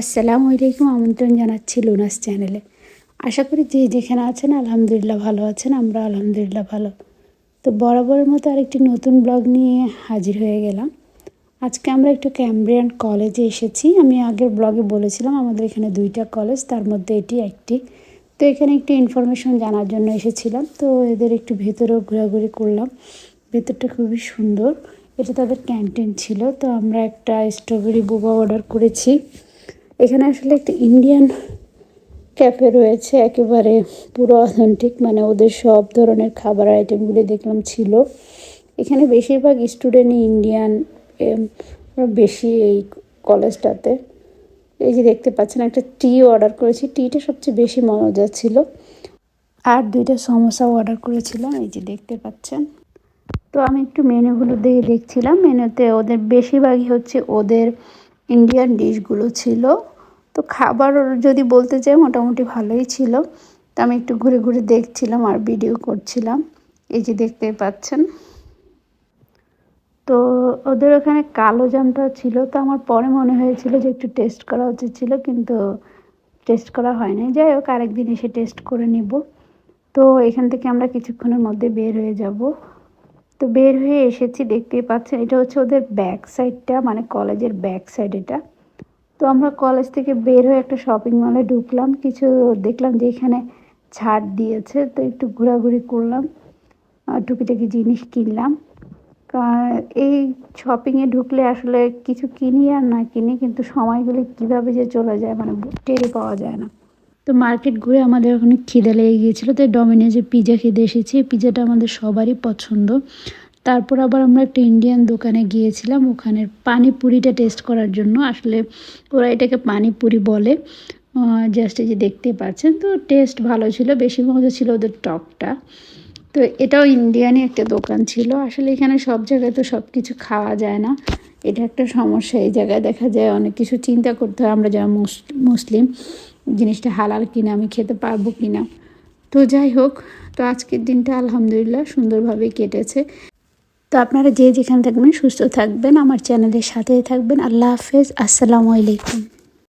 আসসালামু আলাইকুম, আমন্ত্রণ জানাচ্ছি লুনাস চ্যানেলে। আশা করি যে যেখানে আছেন, আলহামদুলিল্লাহ ভালো আছেন, আমরা আলহামদুলিল্লাহ ভালো। তো বরাবরের মতো আরেকটি নতুন ব্লগ নিয়ে হাজির হয়ে গেলাম। আজকে আমরা একটু ক্যামব্রিয়ান কলেজে এসেছি। আমি আগের ব্লগে বলেছিলাম, আমাদের এখানে দুইটা কলেজ, তার মধ্যে এটি একটি। তো এখানে একটু ইনফরমেশন জানার জন্য এসেছিলাম। তো এদের একটু ভেতরেও ঘোরাঘুরি করলাম। ভেতরটা খুবই সুন্দর। এটা তাদের ক্যান্টিন ছিল। তো আমরা একটা স্ট্রবেরি বুবা অর্ডার করেছি। এখানে আসলে একটা ইন্ডিয়ান ক্যাফে রয়েছে, একেবারে পুরো অথেন্টিক মানে ওদের সব ধরনের খাবার আইটেমগুলি দেখলাম ছিল। এখানে বেশিরভাগ স্টুডেন্টই ইন্ডিয়ান বেশি এই কলেজটাতে এই যে দেখতে পাচ্ছেন, একটা টি অর্ডার করেছি। টিটা সবচেয়ে বেশি মজা ছিল। আর দুইটা সমোসা অর্ডার করেছিলাম, এই যে দেখতে পাচ্ছেন। তো আমি একটু মেনুগুলো দিয়ে দেখছিলাম। মেনুতে ওদের, বেশিরভাগই হচ্ছে ওদের ইন্ডিয়ান ডিশগুলো ছিল। তো খাবার যদি বলতে চাই মোটামুটি ভালোই ছিল। তো আমি একটু ঘুরে ঘুরে দেখছিলাম আর ভিডিও করছিলাম। এই যে দেখতে পাচ্ছেন। তো ওদের ওখানে কালো জামটা ছিল। তো আমার পরে মনে হয়েছিল যে একটু টেস্ট করা উচিত ছিল, কিন্তু টেস্ট করা হয়নি। যাই হোক, আরেকদিন এসে টেস্ট করে নিব। তো এখান থেকে আমরা কিছুক্ষণের মধ্যে বের হয়ে যাব। তো বের হয়ে এসেছি, দেখতেই পাচ্ছেন, এটা হচ্ছে ওদের ব্যাক সাইডটা মানে কলেজের ব্যাক সাইড এটা তো আমরা কলেজ থেকে বের হয়ে একটা শপিং মলে ঢুকলাম, কিছু দেখলাম যে এখানে ছাড় দিয়েছে, তো একটু ঘোরাঘুরি করলাম টুকিটাকি জিনিস কিনলাম। এই শপিংয়ে ঢুকলে আসলে কিছু কিনি আর না কিনি, কিন্তু সময়গুলি কীভাবে যে চলে যায় মানে টেরে পাওয়া যায় না। তো মার্কেট ঘুরে আমাদের ওখানে খিদে লেগে গিয়েছিল, তাই ডমিনোজে পিজা খেতে এসেছি পিজাটা আমাদের সবারই পছন্দ। তারপর আবার আমরা একটা ইন্ডিয়ান দোকানে গিয়েছিলাম ওখানের পানিপুরিটা টেস্ট করার জন্য। আসলে ওরা এটাকে পানিপুরি বলে জাস্ট এই যে দেখতে পাচ্ছেন। তো টেস্ট ভালো ছিল, বেশি মজা ছিল ওদের টকটা। তো এটাও ইন্ডিয়ানই একটা দোকান ছিল। আসলে এখানে সব জায়গায় তো সব কিছু খাওয়া যায় না। এটা একটা সমস্যা, এই জায়গায় দেখা যায় অনেক কিছু চিন্তা করতে হয়, আমরা যারা মুসলিম। জিনিসটা হালাল কিনা, আমি খেতে পারব কিনা। তো যাই হোক, তো আজকের দিনটা আলহামদুলিল্লাহ সুন্দরভাবে কেটেছে। তো আপনারা যে যেখানে থাকবেন সুস্থ থাকবেন, আমার চ্যানেলের সাথেই থাকবেন। আল্লাহ হাফেজ, আসসালামু আলাইকুম।